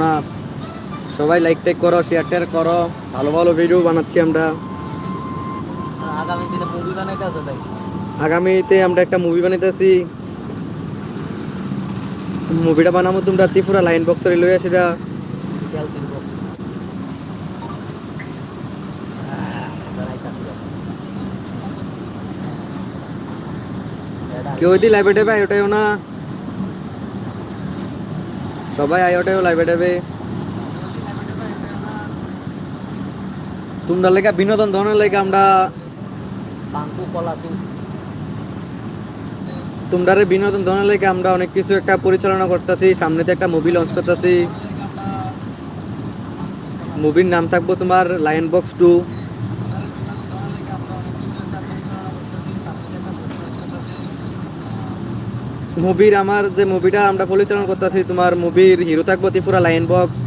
না সবাই লাইক টাইক করো শেয়ার টেয়ার করো ভালো ভালো ভিডিও বানাচ্ছি আমরা। আগামী দিনে মুভি বানাইতে আছে তাই? আগামীতে আমরা একটা মুভি বানাইতেছি। মুভিটা বানাবো তোমরা ত্রিপুরা লাইন বক্সের লইয়া সেটা কেউ যদি লাইভে টেবে ওটাই না। সবাই আই ওটাইও লাইভে টেবে তোমরা লেখা বিনোদন ধরনের লেখা আমরা তোমরা বিনোদন ধরনের লেখা আমরা অনেক কিছু একটা পরিচালনা করতেছি সামনেতে একটা মুভি লঞ্চ করতেছি। মুভির নাম থাকব তোমার লায়ন বক্স টু মুভির আমার যে মুভিটা আমরা পরিচালনা করতেছি তোমার মুভির হিরো থাকব ত্রিপুরা লাইন বক্স